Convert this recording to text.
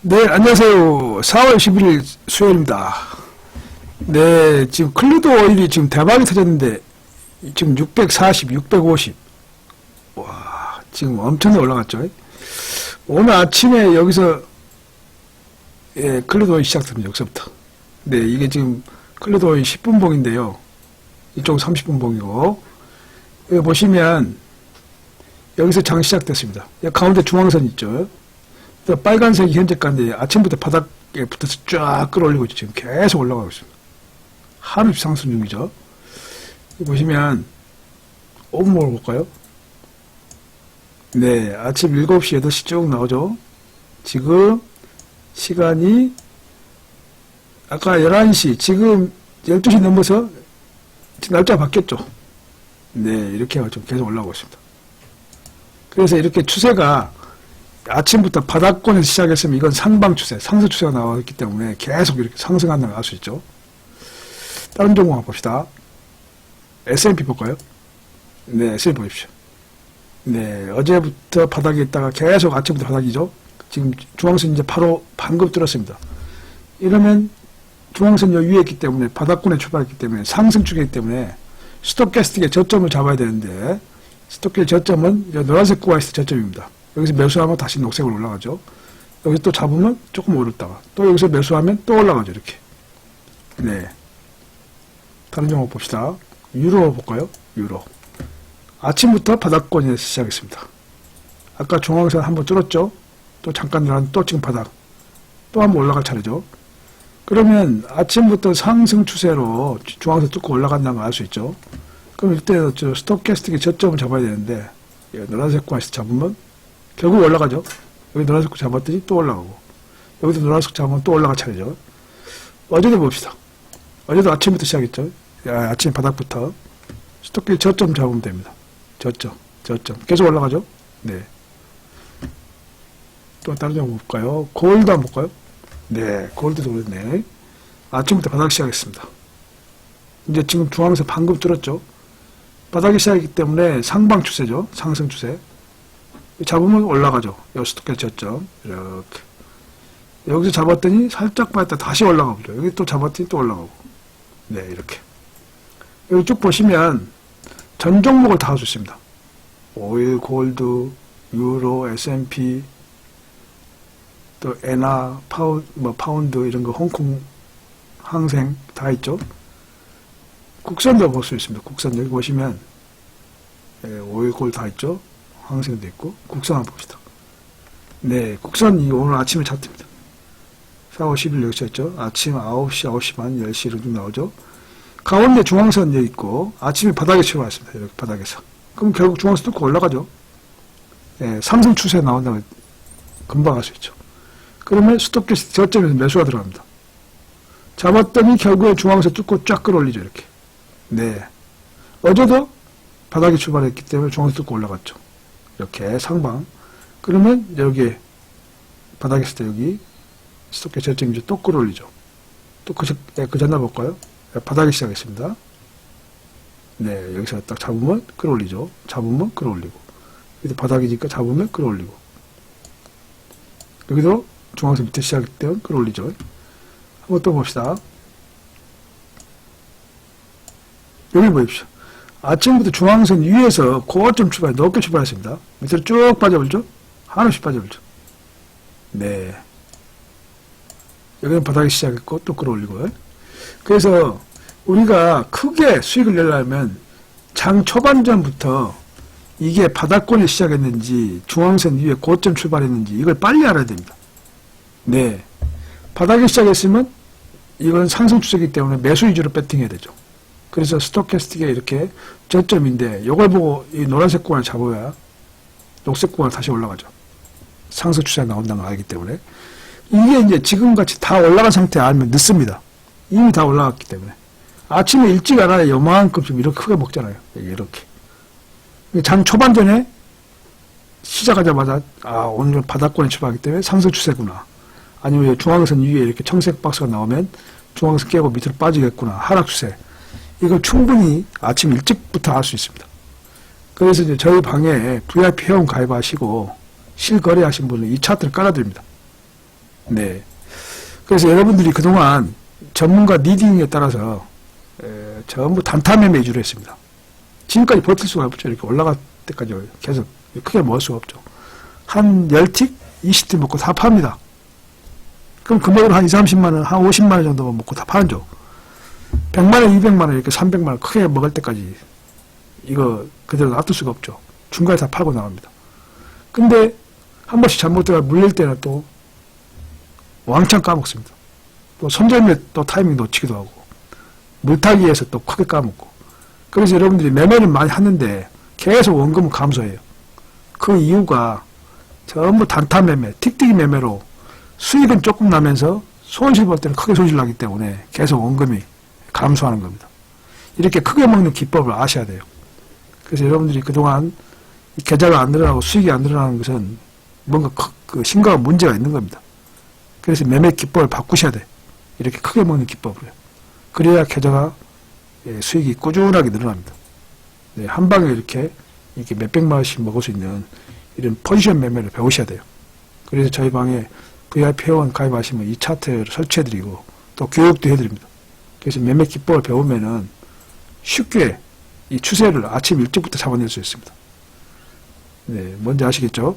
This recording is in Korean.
네, 안녕하세요. 4월 11일 수요일입니다. 네, 지금 클루드 오일이 지금 대박이 터졌는데, 지금 640, 650. 와, 지금 엄청나게 올라갔죠. 오늘 아침에 여기서, 예, 클루드 오일 시작됩니다. 여기서부터. 네, 이게 지금 클루드 오일 10분 봉인데요. 이쪽 30분 봉이고, 여기 보시면, 여기서 장 시작됐습니다. 가운데 중앙선 있죠. 또 빨간색이 현재가인데 아침부터 바닥에 붙어서 쫙 끌어올리고 있죠. 지금 계속 올라가고 있습니다. 하루 상승 중이죠. 보시면 오목을 볼까요? 네, 아침 7시, 8시 쭉 나오죠. 지금 시간이 아까 11시, 지금 12시 넘어서 지금 날짜 바뀌었죠. 네, 이렇게 해가지고 계속 올라오고 있습니다. 그래서 이렇게 추세가 아침부터 바닥권에서 시작했으면 이건 상방 추세, 상승 추세가 나왔기 때문에 계속 이렇게 상승한다는 걸 알 수 있죠. 다른 종목 한번 봅시다. S&P 볼까요? 네, S&P 보십시오. 네, 어제부터 바닥에 있다가 계속 아침부터 바닥이죠. 지금 중앙선 이제 바로 방금 뚫었습니다. 이러면 중앙선 여 위에 있기 때문에 바닥권에 출발했기 때문에 상승 축이기 때문에 스토캐스틱의 저점을 잡아야 되는데 스토캐 저점은 여 노란색 있을 저점입니다. 여기서 매수하면 다시 녹색으로 올라가죠. 여기서 또 잡으면 조금 오르다가 또 여기서 매수하면 또 올라가죠. 이렇게. 네. 다른 종목 봅시다. 유로 볼까요? 유로. 아침부터 바닥권에서 시작했습니다. 아까 중앙선 한번 뚫었죠? 또 잠깐 들어간 또 지금 바닥. 또 한번 올라갈 차례죠. 그러면 아침부터 상승 추세로 중앙선 뚫고 올라간다는 걸 알 수 있죠. 그럼 이때 저 스토캐스틱의 저점을 잡아야 되는데 이 노란색 구에서 잡으면 결국 올라가죠. 여기 노란색 구 잡았더니 또 올라가고 여기도 노란색 잡으면 또 올라갈 차례죠. 어제도 봅시다. 어제도 아침부터 시작했죠. 야, 아침 바닥부터 스토끼 저점 잡으면 됩니다. 저점, 저점 계속 올라가죠. 네. 또 다른 점 볼까요? 골드 한번 볼까요? 네, 골드도 그렇네. 아침부터 바닥 시작했습니다. 이제 지금 중앙에서 방금 뚫었죠. 바닥이 시작이기 때문에 상방 추세죠. 상승 추세. 잡으면 올라가죠. 스토끼 저점. 이렇게. 여기서 잡았더니 살짝 빠졌다 다시 올라가 보죠. 여기 또 잡았더니 또 올라가고. 네, 이렇게. 여기 쭉 보시면 전 종목을 다 있습니다. 오일, 골드, 유로, S&P, 또 엔화, 파우, 뭐 파운드 이런 거 홍콩 항생 다 있죠. 국선도 볼 수 있습니다. 국선 여기 보시면 예, 오일, 골드 다 있죠. 항생도 있고 국선 한번 봅시다. 네, 국선이 오늘 아침에 잡힙니다. 4월 10일 여기서 했죠. 아침 9시, 9시 반, 10시로 좀 나오죠. 가운데 중앙선 여기 있고 아침에 바닥에 치워왔습니다. 이렇게 바닥에서. 그럼 결국 중앙선 뚫고 올라가죠. 예, 삼성 추세 나온다면 금방 할 수 있죠. 그러면 스톱 캐스 저점에서 매수가 들어갑니다. 잡았더니 결국에 중앙선 뚫고 쫙 끌어올리죠. 이렇게. 네. 어제도 바닥에 출발했기 때문에 중앙선 뚫고 올라갔죠. 이렇게 상방. 그러면 여기 바닥에 있을 때 여기 스톱캐 저점 이제 또 끌어올리죠. 또 그, 그 전날 볼까요? 바닥에 시작했습니다. 네, 여기서 딱 잡으면 끌어올리죠. 잡으면 끌어올리고. 여기도 바닥이니까 잡으면 끌어올리고. 여기도 중앙선 밑에 시작되면 끌어올리죠. 한번 또 봅시다. 여기 보십시오. 아침부터 중앙선 위에서 고점 출발, 높게 출발했습니다. 밑으로 쭉 빠져버리죠? 한없이 빠져버리죠. 네. 여기는 바닥에 시작했고 또 끌어올리고. 그래서 우리가 크게 수익을 내려면 장 초반전부터 이게 바닥권에 시작했는지 중앙선 위에 고점 출발했는지 이걸 빨리 알아야 됩니다. 네. 바닥에 시작했으면 이건 상승 추세이기 때문에 매수 위주로 배팅해야 되죠. 그래서 스토캐스틱에 이렇게 저점인데 이걸 보고 이 노란색 구간을 잡아야 녹색 구간을 다시 올라가죠. 상승 추세가 나온다는 걸 알기 때문에 이게 이제 지금같이 다 올라간 상태 알면 늦습니다. 이미 다 올라갔기 때문에. 아침에 일찍 안 하냐 요만큼 좀 이렇게 크게 먹잖아요. 이렇게. 장 초반전에 시작하자마자 아 오늘은 바닥권에 출발하기 때문에 상승 추세구나. 아니면 중앙선 위에 이렇게 청색 박스가 나오면 중앙선 깨고 밑으로 빠지겠구나. 하락 추세. 이걸 충분히 아침 일찍부터 알수 있습니다. 그래서 이제 저희 방에 VIP 회원 가입하시고 실거래 하신 분은 이 차트를 깔아드립니다. 네. 그래서 여러분들이 그동안 전문가 리딩에 따라서 에, 전부 단타 매매 위주로 했습니다. 지금까지 버틸 수가 없죠. 이렇게 올라갈 때까지 계속 크게 먹을 수가 없죠. 한 10틱, 20틱 먹고 다 팝니다. 그럼 금액으로 한 2, 30만 원, 한 50만 원 정도 먹고 다 파죠. 100만 원, 200만 원, 이렇게 300만 원 크게 먹을 때까지 이거 그대로 놔둘 수가 없죠. 중간에 다 팔고 나갑니다. 근데 한 번씩 잘못되가 물릴 때는 또 왕창 까먹습니다. 또 손절매 또 타이밍 놓치기도 하고 물타기에서 또 크게 까먹고 그래서 여러분들이 매매를 많이 하는데 계속 원금은 감소해요. 그 이유가 전부 단타 매매, 틱틱이 매매로 수익은 조금 나면서 손실 볼 때는 크게 손실 나기 때문에 계속 원금이 감소하는 겁니다. 이렇게 크게 먹는 기법을 아셔야 돼요. 그래서 여러분들이 그동안 이 계좌가 안 늘어나고 수익이 안 늘어나는 것은 뭔가 크- 그 심각한 문제가 있는 겁니다. 그래서 매매 기법을 바꾸셔야 돼. 이렇게 크게 먹는 기법으로요. 그래야 계좌가 예, 수익이 꾸준하게 늘어납니다. 네, 한 방에 이렇게 이렇게 몇백만 원씩 먹을 수 있는 이런 포지션 매매를 배우셔야 돼요. 그래서 저희 방에 VIP 회원 가입하시면 이 차트를 설치해드리고 또 교육도 해드립니다. 그래서 매매 기법을 배우면은 쉽게 이 추세를 아침 일찍부터 잡아낼 수 있습니다. 네, 뭔지 아시겠죠?